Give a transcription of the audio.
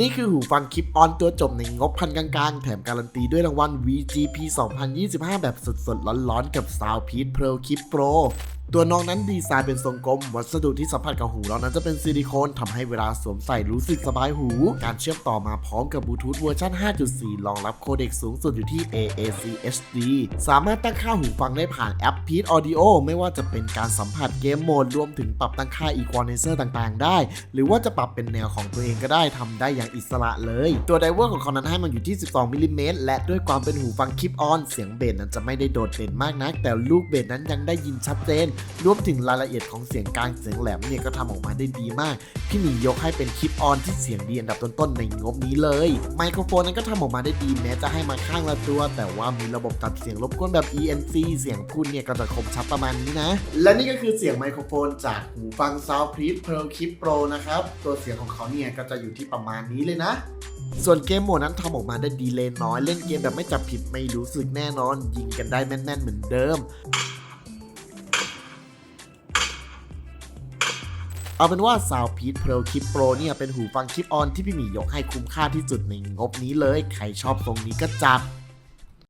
นี่คือหูฟังคลิปออนตัวจบในงบพันกลางๆ แถมการันตีด้วยรางวัล VGP 2025 แบบสดๆ ร้อนๆ กับ Soundpeak Pro Clip Pro ตัวน้องนั้นดีไซน์เป็นทรงกลม วัสดุที่สัมผัสกับหูเรานั้นจะเป็นซิลิโคนทำให้เวลาสวมใส่รู้สึกสบายหู การเชื่อมต่อมาพร้อมกับบลูทูธเวอร์ชัน5.4 รองรับโคเด็กสูงสุดอยู่ที่ AAC HD สามารถตั้งค่าหูฟังได้ผ่านแอป Peat Audio ไม่ว่าจะเป็นการสัมผัสเกมโหมดรวมถึงปรับตั้งค่า Equalizer ต่างๆ ได้ หรือว่าจะปรับเป็นแนวของตัวเองก็ได้ทำได้อย่างอิสระเลย ตัวไดเวอร์ของเขานั้นให้มันอยู่ที่ 12มิลลิเมตรและด้วยความเป็นหูฟังคลิปออนเสียงเบสนั้นจะไม่ได้โดดเด่นมากนัก แต่ลูกเบสนั้นยังได้ยินชัดเจนรวมถึงรายละเอียดของเสียงกลางเสียงแหลมเนี่ยก็ทำออกมาได้ดีมาก พี่หมียกให้เป็นคลิปออนที่เสียงดีอันดับต้นๆในงบนี้เลย ไมโครโฟนนั้นก็ทำออกมาได้ดีแม้จะให้มาข้างละตัว แต่ว่ามีระบบตัดเสียงรบกวนแบบ ENC เสียงพูดเนี่ยก็จะคมชัดประมาณนี้นะ และนี่ก็คือเสียงไมโครโฟนจากหูฟัง Soundpeak Pearl Clip Pro นะครับ ตัวเสียงของเขาเนี่ยก็จะอยู่ที่ประมาณนี้เลยนะส่วนเกมโหมดนั้นทำออกมาได้ดีเลยน้อย เล่นเกมแบบไม่จับผิดไม่รู้สึกแน่นอน ยิงกันได้แม่นๆเหมือนเดิม เอาเป็นว่าซาวพีทเพลคลิปโปรเนี่ยเป็นหูฟังคลิปออนที่พี่หมียกให้คุ้มค่าที่สุดในงบนี้เลย ใครชอบทรงนี้ก็จัด